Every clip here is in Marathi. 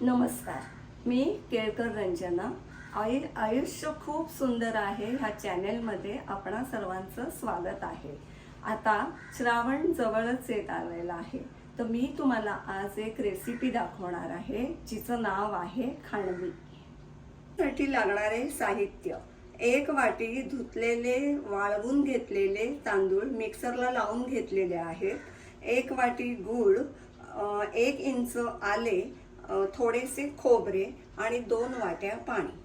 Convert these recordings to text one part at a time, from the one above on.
नमस्कार. मी केळकर रंजना. आयु आयुष्य खूप सुंदर आहे ह्या चॅनेलमध्ये आपणा सर्वांचं स्वागत आहे. आता श्रावण जवळच येत आलेलं आहे. तर मी तुम्हाला आज एक रेसिपी दाखवणार आहे जिचं नाव आहे खांडवी. साठी लागणारे साहित्य. एक वाटी धुतलेले वाळवून घेतलेले तांदूळ मिक्सरला लावून घेतलेले आहेत. एक वाटी गूळ एक इंच आले थोडेसे खोबरे आणि दोन वाट्या पाणी.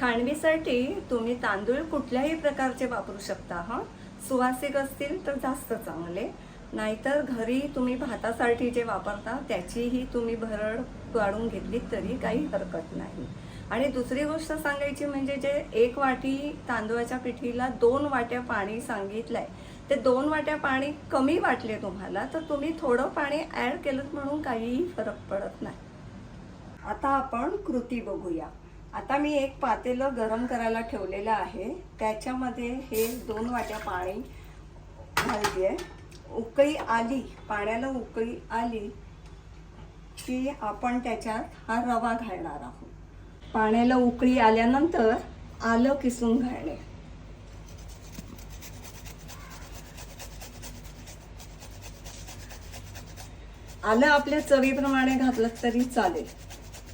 खांडवीसाठी तुम्ही तांदूळ कुठल्याही प्रकारचे वापरू शकता हा? सुवासिक असतील तर जास्त चांगले. नाहीतर घरी तुम्ही भातासाठी जे वापरता त्याचीही तुम्ही भरड काढून घेतली तरी काही हरकत नाही. आणि दुसरी गोष्ट सांगायची म्हणजे जे एक वाटी तांदूळाच्या पिठीला दोन वाट्या पाणी सांगितलंय ते दोन वाट्या पाणी कमी वाटले तुम्हाला तर तुम्ही थोडं पाणी ॲड केलं म्हणून काहीही फरक पडत नाही. आता आपण कृती बघूया. आता मी एक पातेलं गरम करायला ठेवलेलं आहे. त्याच्यामध्ये हे दोन वाट्या पाणी घालते. उकळी आली पाण्याला उकळी आली की आपण त्याच्यात हा रवा घालणार आहोत. पाण्याला उकळी आल्यानंतर आलं किसून घालणे. आलं आपल्या चवीप्रमाणे घातलं तरी चालेल.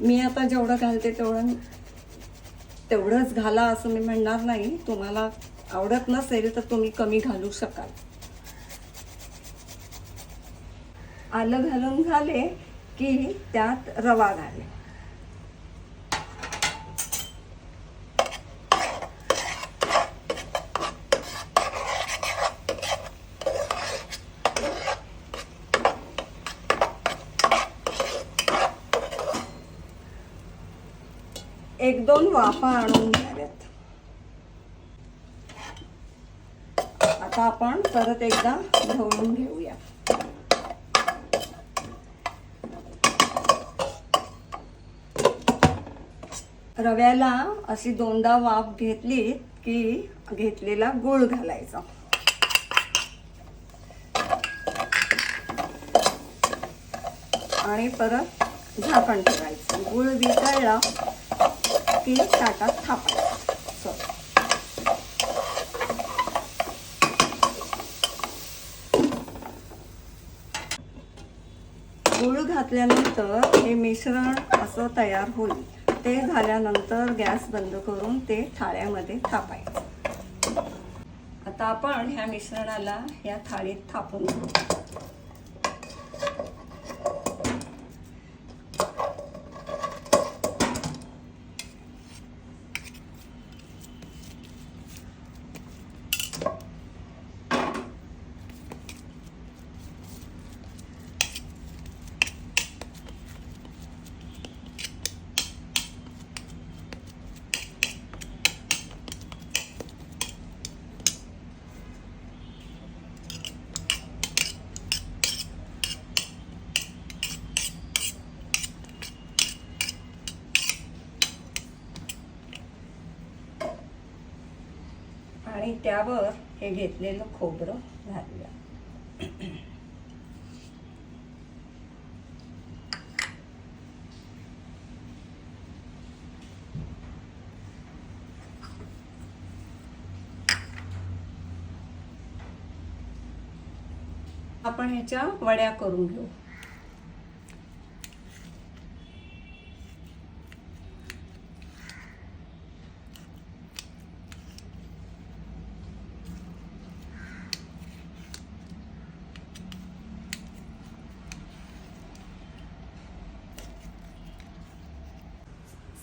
मी आता जेवढं घालते तेवढं तेवढंच घाला असं मी म्हणणार नाही. तुम्हाला आवडत नसेल तर तुम्ही कमी घालू शकाल. आलं घालून झाले की त्यात रवा घाले. एक दोन वाफा आणून घ्याव्यात आता आपण परत एकदा ढवळून घेऊया. रव्याला अशी दोनदा वाफ घेतली की घेतलेला गुळ घालायचा. आणि परत झाकण ठेवायचं. गुळ वितळला की ताटात थापायचं. गुळ गूळ घातल्यानंतर हे मिश्रण असं तयार होईल. ते झाल्यानंतर गॅस बंद करून ते थाळ्यामध्ये थापायचं. आता आपण ह्या मिश्रणाला या थाळीत थापून घेऊ. आणि त्यावर हे घेतलेलं खोबरं घालूया. आपण ह्याच्या वड्या करून घेऊ.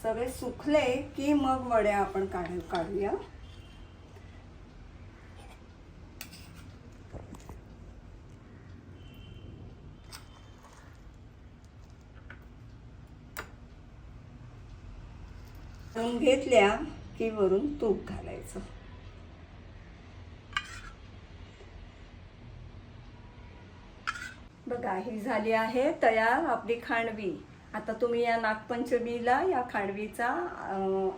सगळे सुकले की मग वड्या आपण काढू काढूया. घेतल्या की वरून तूप घालायचं. बघा ही झाली आहे तयार आपली खांडवी. आता तुम्ही या नागपंचमीला या खांडवीचा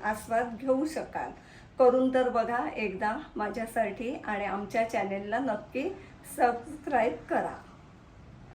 आस्वाद घेऊ शकाल. करून तर बघा एकदा माझ्यासाठी आणि आमच्या चॅनेलला नक्की सबस्क्राईब करा.